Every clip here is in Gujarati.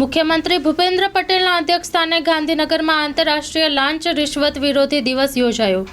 મુખ્યમંત્રી ભૂપેન્દ્ર પટેલના અધ્યક્ષસ્થાને ગાંધીનગરમાં આંતરરાષ્ટ્રીય લાંચ રિશ્વત વિરોધી દિવસ યોજાયો.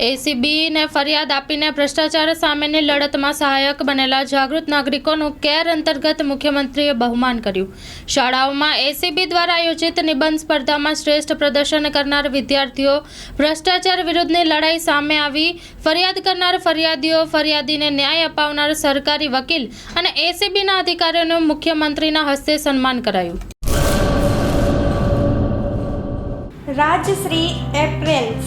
એસીબીને ફરિયાદ આપીને ભ્રષ્ટાચાર સામેની લડતમાં સહાયક બનેલા જાગૃત નાગરિકોનું કેર અંતર્ગત મુખ્યમંત્રીએ બહુમાન કર્યું. શાળાઓમાં એસીબી દ્વારા આયોજિત નિબંધ સ્પર્ધામાં શ્રેષ્ઠ પ્રદર્શન કરનાર વિદ્યાર્થીઓ ભ્રષ્ટાચાર વિરુદ્ધની લડાઈ સામે આવી, ફરિયાદ કરનાર ફરિયાદીઓ ફરિયાદીને ન્યાય અપાવનાર સરકારી વકીલ અને એસીબીના અધિકારીઓનું મુખ્યમંત્રીના હસ્તે સન્માન કરાયું. રાજશ્રી એપ્રેલ્સ